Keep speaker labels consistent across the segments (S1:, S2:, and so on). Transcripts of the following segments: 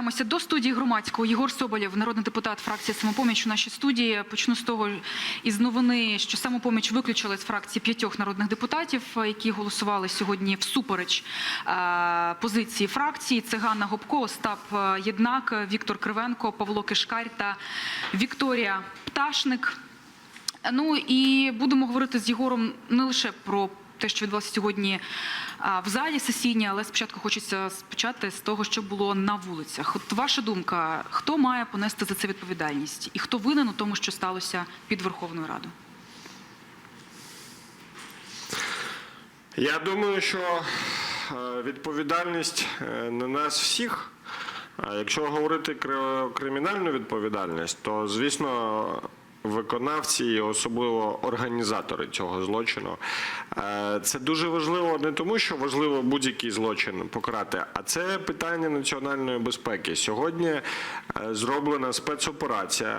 S1: повертаємося до студії громадського. Єгор Соболєв, народний депутат фракції «Самопоміч» у нашій студії. Почну з того із новини, що «Самопоміч» виключили з фракції п'ятьох народних депутатів, які голосували сьогодні всупереч е, позиції фракції. Це Ганна Гопко, Остап е, Єднак, Віктор Кривенко, Павло Кишкар та Вікторія Пташник. Ну і будемо говорити з Єгором не лише про те, що відбулося сьогодні в залі сесійній, але спочатку хочеться почати з того, що було на вулицях. От ваша думка, хто має понести за це відповідальність, і хто винен у тому, що сталося під Верховною Радою?
S2: Я думаю, що е, відповідальність е, на нас всіх. Якщо говорити кримінальну відповідальність, то звісно. Виконавці, і особливо організатори цього злочину, Е, це дуже важливо не тому, що важливо будь-який злочин покарати, а це питання національної безпеки. Сьогодні е, зроблена спецоперація,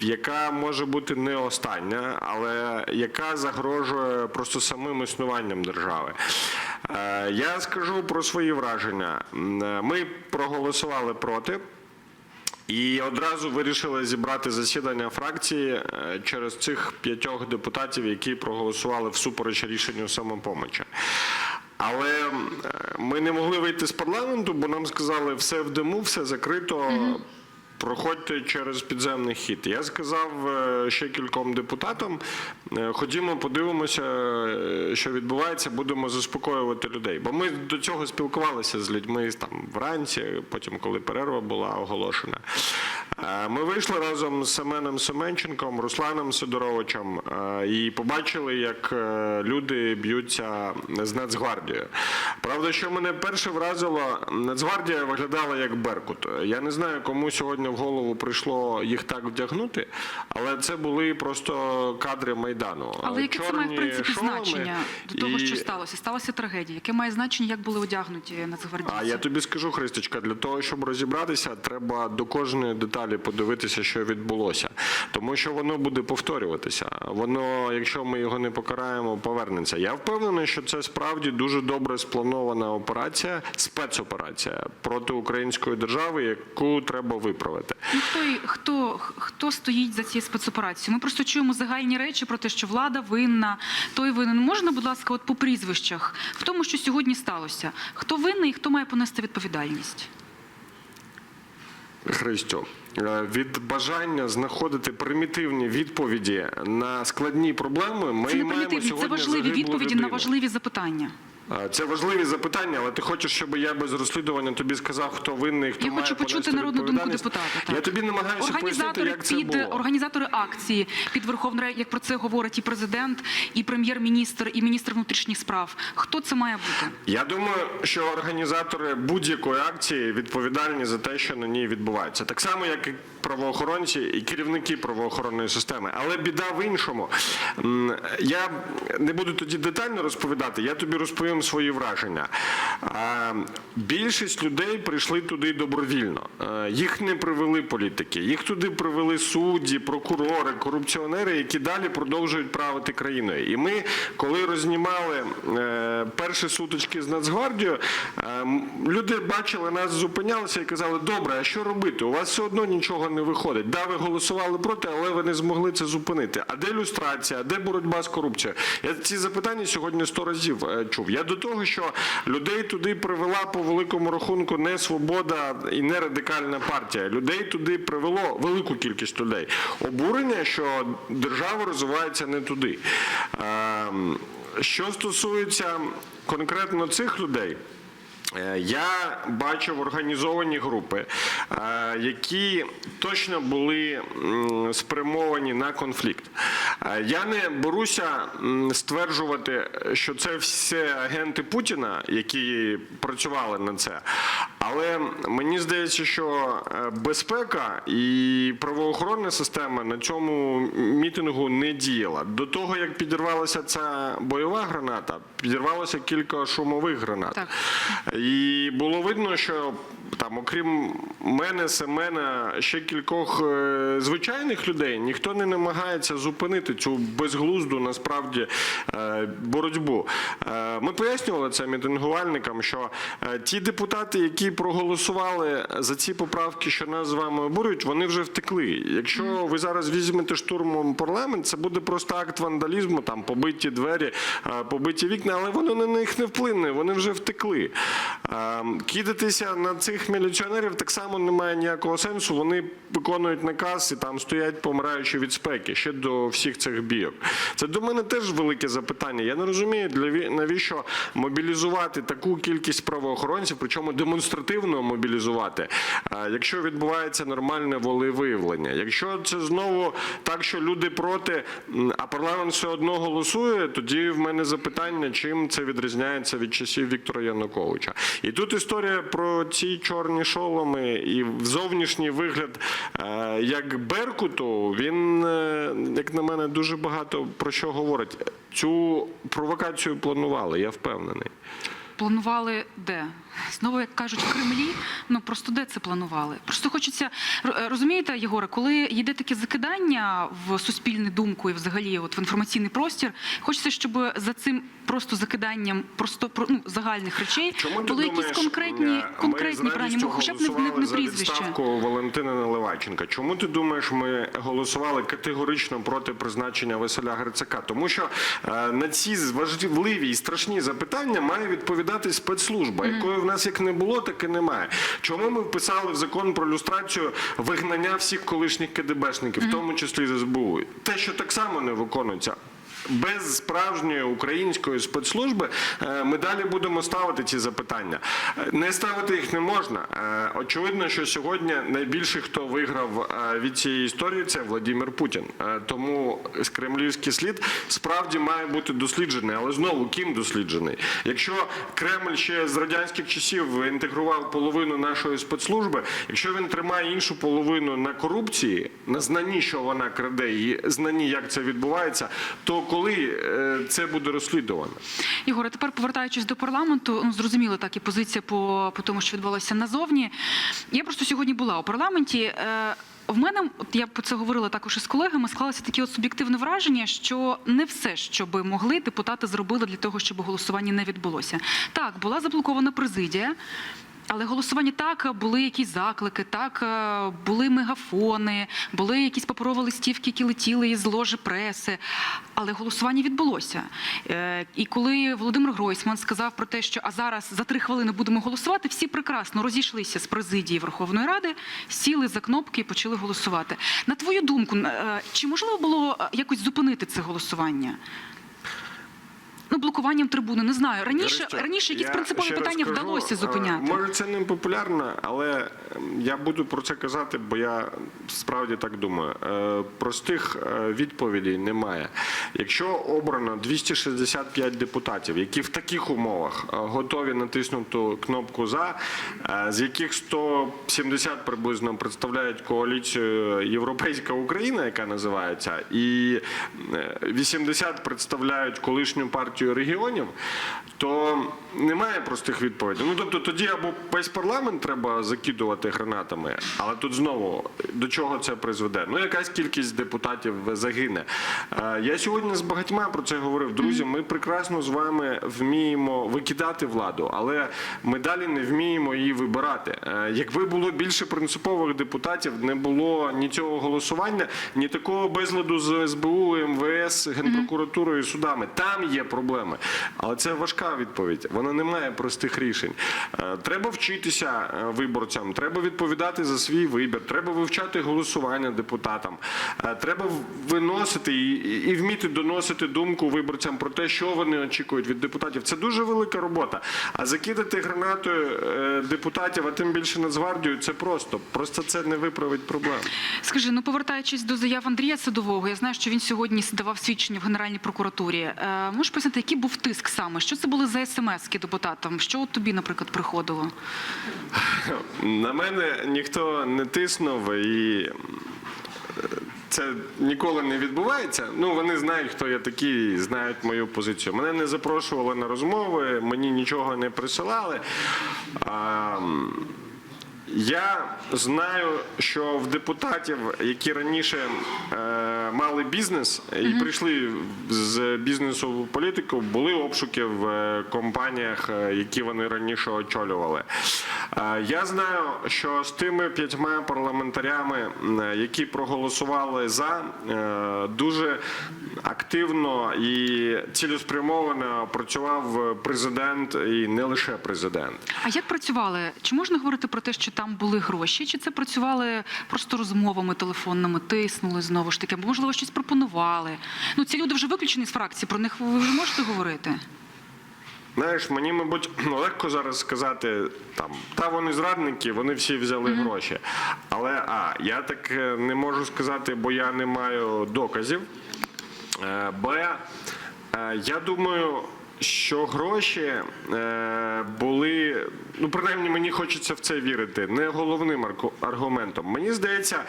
S2: яка може бути не остання, але яка загрожує просто самим існуванням держави. Е, Я скажу про свої враження. Ми проголосували проти. І одразу вирішили зібрати засідання фракції е, через цих п'ятьох депутатів, які проголосували всупереч рішенню самопомочі. Але е, ми не могли вийти з парламенту, бо нам сказали, все в диму, все закрито. Проходьте через підземний хід. Я сказав е, ще кільком депутатам: ходімо, подивимося, е, що відбувається, будемо заспокоювати людей. Бо ми до цього спілкувалися з людьми там вранці, потім, коли перерва була оголошена. Е, Ми вийшли разом з Семеном Семенченком, Русланом Сидоровичем е, і побачили, як е, люди б'ються з Нацгвардією. Правда, що мене перше вразило, Нацгвардія виглядала як Беркут. Я не знаю, кому сьогодні в голову прийшло їх так вдягнути, але це були просто кадри Майдану.
S1: Але яке це має в принципі
S2: шоломи
S1: значення до того,
S2: і-
S1: що сталося? Сталася трагедія. Яке має значення, як були одягнуті нацгвардійці?
S2: А я тобі скажу, Христочка, для того, щоб розібратися, треба до кожної деталі подивитися, що відбулося, тому що воно буде повторюватися. Воно, якщо ми його не покараємо, повернеться. Я впевнений, що це справді дуже добре спланована операція, спецоперація проти української держави, яку треба виправити.
S1: Ну, хто, хто, хто стоїть за цією спецоперацією? Ми просто чуємо загальні речі про те, що влада винна, той винен. Можна, будь ласка, от по прізвищах, в тому, що сьогодні сталося. Хто винний і хто має понести відповідальність?
S2: Христю, е, від бажання знаходити примітивні відповіді на складні проблеми, ми
S1: Це не
S2: маємо
S1: примітивні, це важливі відповіді
S2: людину.
S1: на важливі запитання.
S2: Це важливі запитання, але ти хочеш, щоб я без розслідування тобі сказав, хто винний, хто
S1: Я
S2: має
S1: хочу почути народну думку депутата. так.
S2: Я тобі намагаюся пояснити, як це
S1: під
S2: було.
S1: організатори акції під Верховною Радою, як про це говорить і президент, і прем'єр-міністр, і міністр внутрішніх справ. Хто це має бути?
S2: Я думаю, що організатори будь-якої акції відповідальні за те, що на ній відбувається. Так само, як і правоохоронці і керівники правоохоронної системи. Але біда в іншому. Я не буду тоді детально розповідати, я тобі розповім свої враження. Більшість людей прийшли туди добровільно. Е, Їх не привели політики, їх туди привели судді, прокурори, корупціонери, які далі продовжують правити країною. І ми, коли рознімали е, перші сутички з Нацгвардією, е, люди бачили нас, зупинялися і казали: добре, а що робити? У вас все одно нічого не виходить. Да, ви голосували проти, але ви не змогли це зупинити. А де люстрація? Де боротьба з корупцією? Я ці запитання сьогодні сто разів е, чув. Я до того, що людей туди привела по великому рахунку не свобода і не радикальна партія. Людей туди привело велику кількість людей. Обурення, що держава розвивається не туди. Ем, Що стосується конкретно цих людей. Е, Я бачив організовані групи, е, які точно були спрямовані на конфлікт. Е, Я не беруся стверджувати, що це все агенти Путіна, які працювали на це. Але мені здається, що е, безпека і правоохоронна система на цьому мітингу не діяла. До того як підірвалася ця бойова граната, підірвалося кілька шумових гранат.
S1: Так.
S2: І було видно, що там, окрім мене, Семена, ще кількох е, звичайних людей, ніхто не намагається зупинити цю безглузду насправді е, боротьбу. Е, Ми пояснювали це мітингувальникам, що ті депутати, які проголосували за ці поправки, що нас з вами обурюють, вони вже втекли. Якщо ви зараз візьмете штурмом парламент, це буде просто акт вандалізму, там побиті двері, побиті вікна, але воно на них не вплине, вони вже втекли. Е, Кидатися на цих міліціонерів так само немає ніякого сенсу. Вони виконують наказ і там стоять, помираючи від спеки ще до всіх цих бійок. Це до мене теж велике запитання. Я не розумію, для ві- навіщо мобілізувати таку кількість правоохоронців, причому демонстративно мобілізувати, е, якщо відбувається нормальне волевиявлення. Якщо це знову так, що люди проти, а парламент все одно голосує, тоді в мене запитання, чим це відрізняється від часів Віктора Януковича. І тут історія про ці чорні шоломи і зовнішній вигляд е, як Беркуту, він, е, як на мене, дуже багато про що говорить. Цю провокацію планували, я впевнений.
S1: Планували де? Знову, як кажуть, в Кремлі, ну просто де це планували? Просто хочеться розумієте, Єгоре, коли йде таке закидання в суспільну думку і взагалі от в інформаційний простір, хочеться, щоб за цим просто закиданням просто про ну, загальних речей
S2: Чому
S1: були
S2: думаєш,
S1: якісь конкретні,
S2: е,
S1: конкретні ну, хоча б не, не, не прізвище.
S2: відставку Валентина Наливайченка. Чому ти думаєш, ми голосували категорично проти призначення Василя Грицака? Тому що е, на ці важливі і страшні запитання має відповідати спецслужба, якої в нас як не було, так і немає. Чому ми вписали в закон про люстрацію вигнання всіх колишніх КДБшників, в тому числі з СБУ? Те, що так само не виконується. Без справжньої української спецслужби е, ми далі будемо ставити ці запитання. Е, Не ставити їх не можна. Е, Очевидно, що сьогодні найбільше хто виграв від цієї історії це Владимир Путін. Тому кремлівський слід справді має бути досліджений, але знову ким досліджений? Якщо Кремль ще з радянських часів інтегрував половину нашої спецслужби, якщо він тримає іншу половину на корупції, на знанні, що вона краде, і знанні, як це відбувається, то коли е, це буде розслідувано?
S1: Ігоре, тепер повертаючись до парламенту, ну зрозуміло так і позиція по, по тому, що відбулося назовні. Я просто сьогодні була у парламенті. Е, в мене, я про це говорила також із колегами, склалося таке от суб'єктивне враження, що не все, що би могли, депутати зробили для того, щоб голосування не відбулося. Так, була заблокована президія. Але голосування так були якісь заклики, так е, були мегафони, були якісь паперові листівки, які летіли із ложі преси. Але голосування відбулося. Е, І коли Володимир Гройсман сказав про те, що а зараз за три хвилини будемо голосувати, всі прекрасно розійшлися з президії Верховної Ради, сіли за кнопки і почали голосувати. На твою думку, е, чи можливо було якось зупинити це голосування? Ну, блокуванням трибуни, не знаю. Раніше,
S2: Юристо,
S1: раніше якісь
S2: я
S1: принципові
S2: ще раз
S1: питання
S2: кажу,
S1: вдалося
S2: е,
S1: зупиняти.
S2: Може, це не популярно, але ем, я буду про це казати, бо я справді так думаю. Е, Простих е, відповідей немає. Якщо обрано 265 депутатів, які в таких умовах готові натиснути кнопку за, з яких 170 приблизно представляють коаліцію Європейська Україна, яка називається, і е, 80 представляють колишню партію регіонів, то немає простих відповідей. Ну тобто тоді або весь парламент треба закидувати гранатами, але тут знову до чого це призведе? Ну якась кількість депутатів загине. Е, Я сьогодні з багатьма про це говорив. Друзі, ми прекрасно з вами вміємо викидати владу, але ми далі не вміємо її вибирати. Е, Якби було більше принципових депутатів, не було ні цього голосування, ні такого безладу з СБУ, МВС, Генпрокуратурою і судами. Там є проблеми. Але це важка відповідь. Вона не має простих рішень. Е, Треба вчитися е, виборцям, треба відповідати за свій вибір, треба вивчати голосування депутатам. Е, Треба виносити і, і- вміти доносити думку виборцям про те, що вони очікують від депутатів. Це дуже велика робота. А закидати гранатою депутатів, а тим більше Нацгвардію, це просто. Просто це не виправить проблем.
S1: Скажи, ну повертаючись до заяв Андрія Садового, я знаю, що він сьогодні давав свідчення в Генеральній прокуратурі. Можеш пояснити, який був тиск саме? Що це були за смски депутатам? Що от тобі, наприклад, приходило?
S2: На мене ніхто не тиснув і. е, Це ніколи не відбувається. Ну вони знають, хто я такий, знають мою позицію. Мене не запрошували на розмови, мені нічого не присилали. А, Я знаю, що в депутатів, які раніше е, мали бізнес і прийшли з бізнесу в політику, були обшуки в е, компаніях, е, які вони раніше очолювали. Е, я знаю, що з тими п'ятьма парламентарями, які проголосували за, дуже активно і цілеспрямовано працював президент і не лише президент.
S1: А як працювали? Чи можна говорити про те, що там були гроші? Чи це працювали просто розмовами телефонними, тиснули знову ж таки? Або можливо щось пропонували? Ну ці люди вже виключені з фракції. Про них ви вже можете говорити?
S2: Знаєш, мені, мабуть, легко зараз сказати, там, та вони зрадники, вони всі взяли гроші. Але А, я так е, не можу сказати, бо я не маю доказів. Е, Б, е, я думаю, що гроші е, були, ну принаймні мені хочеться в це вірити, не головним аргументом. Мені здається,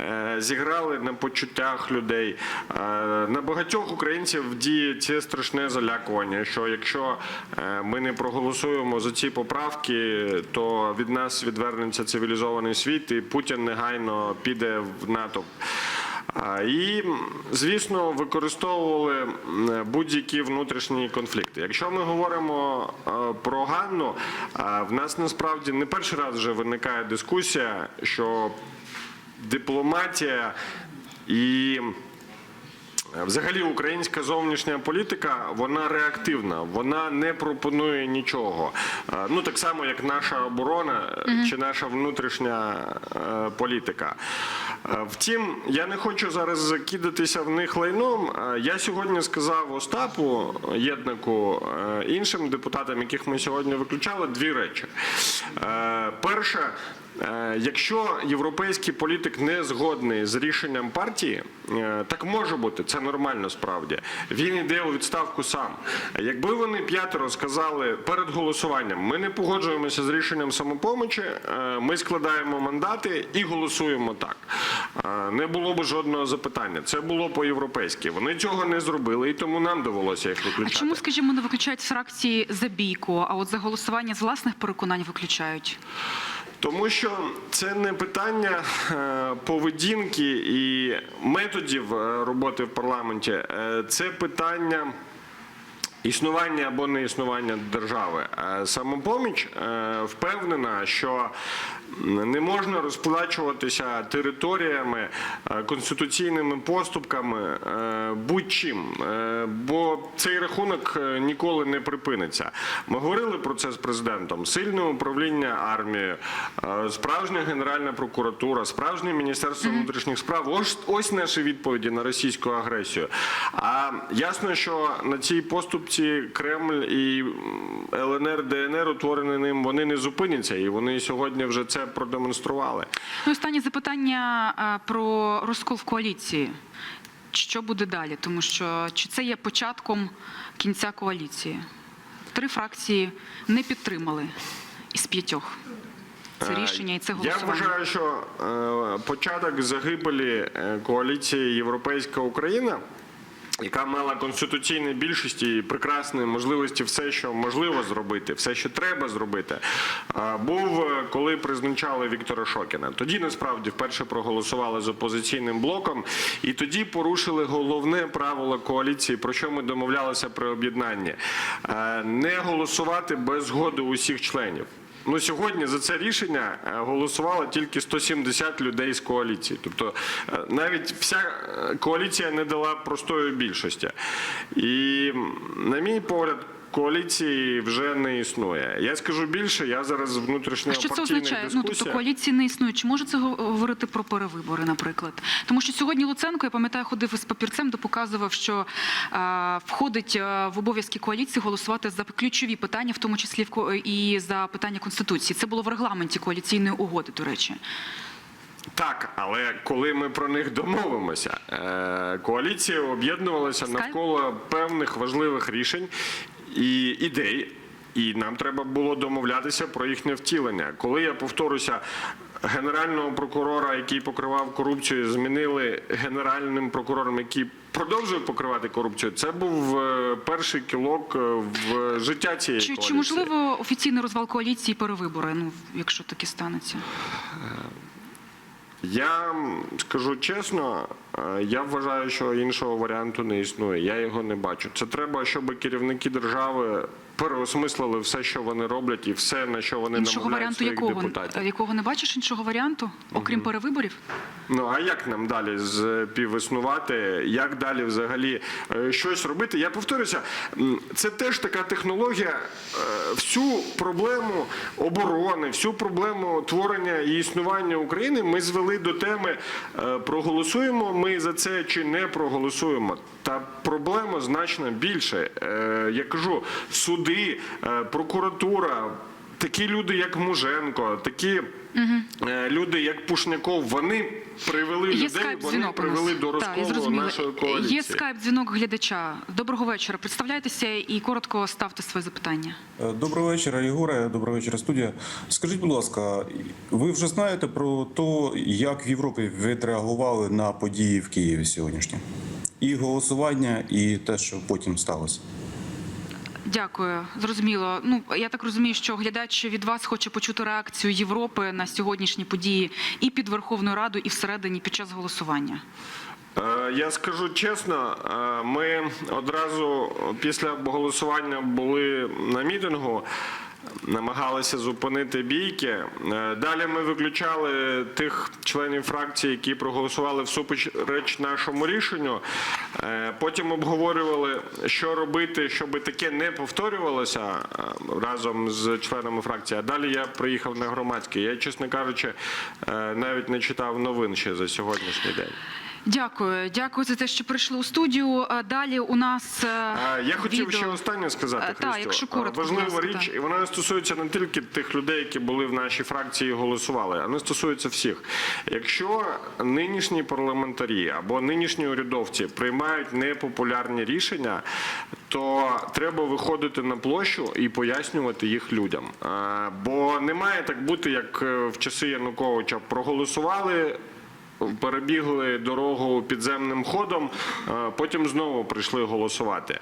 S2: е, зіграли на почуттях людей. Е, на багатьох українців діє це страшне залякування, що якщо ми не проголосуємо за ці поправки, то від нас відвернеться цивілізований світ, і Путін негайно піде в НАТО. І, звісно, використовували будь-які внутрішні конфлікти. Якщо ми говоримо е, про Ганну, в нас насправді не перший раз вже виникає дискусія, що дипломатія і е, Взагалі, українська зовнішня політика вона реактивна, вона не пропонує нічого. Е, Ну так само, як наша оборона чи наша внутрішня е, політика. Е, Втім, я не хочу зараз закидатися в них лайном. Я сьогодні сказав Остапу Єднаку, е, іншим депутатам, яких ми сьогодні виключали, дві речі. Перше, Е, Якщо європейський політик не згодний з рішенням партії, е, так може бути, це нормально справді. Він йде у відставку сам. Якби вони п'ятеро сказали перед голосуванням, ми не погоджуємося з рішенням самопомочі, е, ми складаємо мандати і голосуємо так. Е, Не було б жодного запитання. Це було по-європейськи. Вони цього не зробили, і тому нам довелося їх
S1: А
S2: виключати.
S1: чому, скажімо, не виключають фракції за бійку, а от за голосування з власних переконань виключають?
S2: Тому що це не питання е, поведінки і методів е, роботи в парламенті, е, це питання. Існування або не існування держави. Самопоміч впевнена, що не можна розплачуватися територіями, е, конституційними поступками е, будь-чим, е, бо цей рахунок ніколи не припиниться. Ми говорили про це з президентом. Сильне управління армією, е, справжня генеральна прокуратура, справжнє міністерство внутрішніх справ. Ось ось наші відповіді на російську агресію. А ясно, що на цій поступці Кремль і ЛНР, ДНР, утворені ним, вони не зупиняться, і вони сьогодні вже це продемонстрували.
S1: Ну, останнє запитання е, про розкол в коаліції. Що буде далі? Тому що чи це є початком кінця коаліції? Три фракції не підтримали із п'ятьох. Це рішення і це
S2: Я вважаю, що е, початок загибелі е, коаліції Європейська Україна. Яка мала конституційні більшості і прекрасні можливості, все, що можливо зробити, все, що треба зробити, був е, коли призначали Віктора Шокіна. Тоді насправді вперше проголосували з опозиційним блоком, і тоді порушили головне правило коаліції, про що ми домовлялися при об'єднанні: Е, не голосувати без згоди усіх членів. Ну сьогодні за це рішення е, голосувало тільки 170 людей з коаліції. Тобто е, навіть вся е, коаліція не дала простої більшості. І на мій погляд. Коаліції вже не існує. Я скажу більше. Я зараз
S1: А
S2: внутрішньо
S1: що це означає? Ну тобто коаліції не існує. Чи може це говорити про перевибори, наприклад? Тому що сьогодні Луценко, я пам'ятаю, ходив із папірцем, де показував, що е, входить е, в обов'язки коаліції голосувати за ключові питання, в тому числі і за питання конституції. Це було в регламенті коаліційної угоди. До речі,
S2: Так, але коли ми про них домовимося, е, коаліція об'єднувалася навколо певних важливих рішень і ідей. І нам треба було домовлятися про їхнє втілення. Коли я повторюся, генерального прокурора, який покривав корупцію, змінили генеральним прокурором, який продовжує покривати корупцію. Це був е, перший кілок е, в життя цієї
S1: Чи,
S2: коаліції.
S1: чи можливо офіційний розвал коаліції перевибори? Ну, якщо таке станеться?
S2: Я скажу чесно, е, я вважаю, що іншого варіанту не існує. Я його не бачу. Це треба, щоб керівники держави переосмислили все, що вони роблять, і все, на що вони
S1: Іншого варіанту
S2: своїх
S1: якого?
S2: депутатів.
S1: Якого не бачиш іншого варіанту, окрім перевиборів?
S2: Ну а як нам далі співіснувати? Як далі взагалі е, щось робити? Я повторюся, це теж така технологія. е, Всю проблему оборони, всю проблему творення і існування України ми звели до теми е, проголосуємо ми за це чи не проголосуємо. Та проблема значно більше. Е, Я кажу, суди, е, прокуратура. Такі люди, як Муженко, такі е, люди, як Пушняков, вони привели людей, вони привели до розколу нашої коаліції.
S1: Є скайп дзвінок глядача. Доброго вечора. Представляйтеся і коротко ставте своє запитання.
S3: Е, Доброго вечора, Єгоре. Доброго вечора, студія. Скажіть, будь ласка, ви вже знаєте про те, як в Європі відреагували на події в Києві сьогоднішні? І голосування, і те, що потім сталося.
S1: Дякую, зрозуміло. Ну я так розумію, що глядач від вас хоче почути реакцію Європи на сьогоднішні події і під Верховною Радою, і всередині під час голосування.
S2: Е, Я скажу чесно, е, ми одразу після голосування були на мітингу. Намагалися зупинити бійки. Е, Далі ми виключали тих членів фракції, які проголосували всупереч нашому рішенню. Е, Потім обговорювали, що робити, щоб таке не повторювалося е, разом з членами фракції. А далі я приїхав на громадський. Я, чесно кажучи, навіть не читав новин ще за сьогоднішній день.
S1: Дякую, дякую за те, що прийшли у студію. Далі у нас е,
S2: Я хотів
S1: відео.
S2: ще останнє сказати,
S1: Е, та, якщо коротко,
S2: Важлива річ,
S1: та.
S2: і вона не стосується не тільки тих людей, які були в нашій фракції і голосували, а вона стосується всіх. Якщо нинішні парламентарі або нинішні урядовці приймають непопулярні рішення, то треба виходити на площу і пояснювати їх людям. Бо не має так бути, як е, в часи Януковича проголосували перебігли дорогу підземним ходом, е, потім знову прийшли голосувати.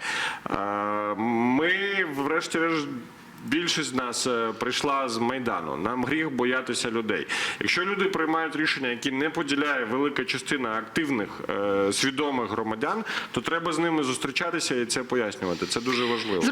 S2: Е, Ми, врешті-решт, більшість з нас е, прийшла з майдану. Нам гріх боятися людей. Якщо люди приймають рішення, які не поділяє велика частина активних свідомих громадян, то треба з ними зустрічатися і це пояснювати. Це дуже важливо.